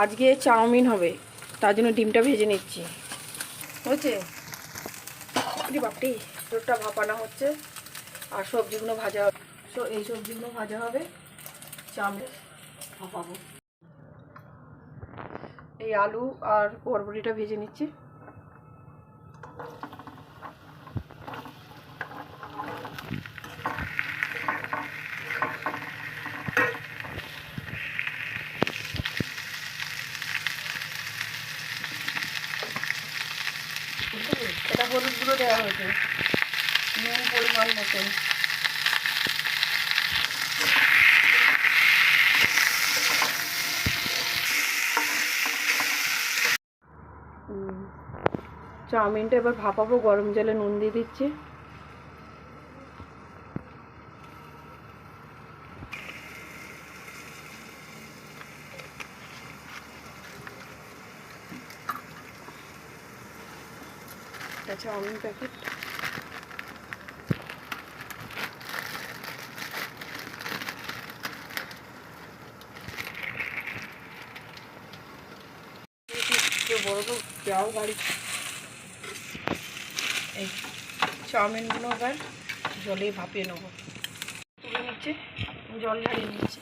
আজকে চাউমিন হবে, তার জন্য ডিমটা ভেজে নিচ্ছি। হয়েছে? বাপটি দুধটা ভাপানো হচ্ছে, আর সবজিগুলো ভাজা হবে। সো এই সবজিগুলো ভাজা হবে, চাউমিন ভাপাবো। এই আলু আর বরবটিটা ভেজে নিচ্ছি। এটা হলুদ গুঁড়ো দেওয়া হয়েছে নুন পরিমাণ মতন। চাউমিনটা এবার ভাপাবো, গরম জলে নুন দিয়ে দিচ্ছি এটা চাউমিন প্যাকেট বড় যাও গাড়ি চাউমিনগুলো এবার জলে ভাপিয়ে নেব। তুলে নিচ্ছে, জল ঝাড়িয়ে নিচ্ছে।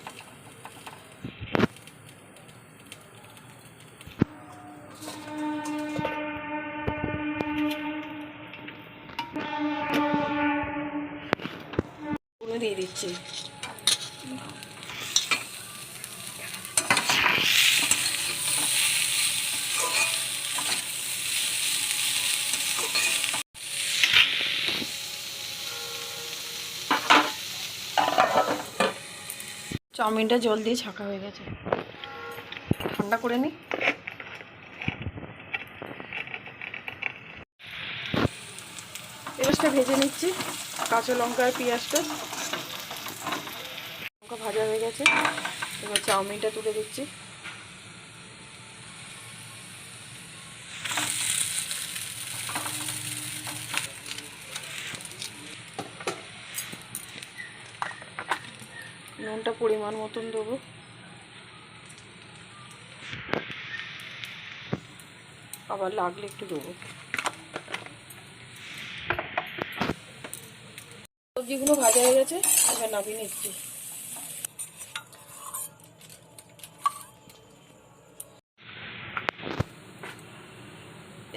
দিয়ে দিচ্ছি। চাউমিনটা জল দিয়ে ছাকা হয়ে গেছে। ঠান্ডা করে নি। পেঁয়াজটা ভেজে নিচ্ছি, কাঁচা লঙ্কা আর পেঁয়াজটা। লঙ্কা ভাজা হয়ে গেছে। এবার চাউমিনটা তুলে দিচ্ছি। নুনটা পরিমাণ মতন দেবো। আবার লাগলে একটু দেবো। সবজিগুলো ভাজা হয়ে গেছে, এবার নামিয়ে নিচ্ছি।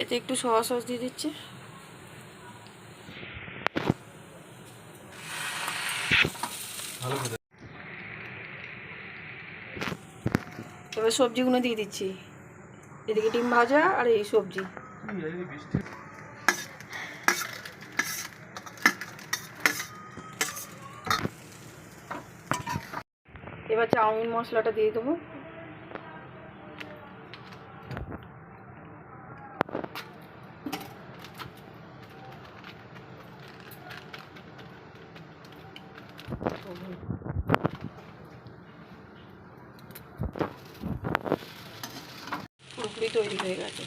এতে একটু সয়া সস দিয়ে দিচ্ছি। এবার সবজিগুলো দিয়ে দিচ্ছি। এদিকে ডিম ভাজা আর এই সবজি। এবার চাউমিন মশলাটা দিয়ে দেবো। পুরোপুরি তৈরি হয়ে গেছে।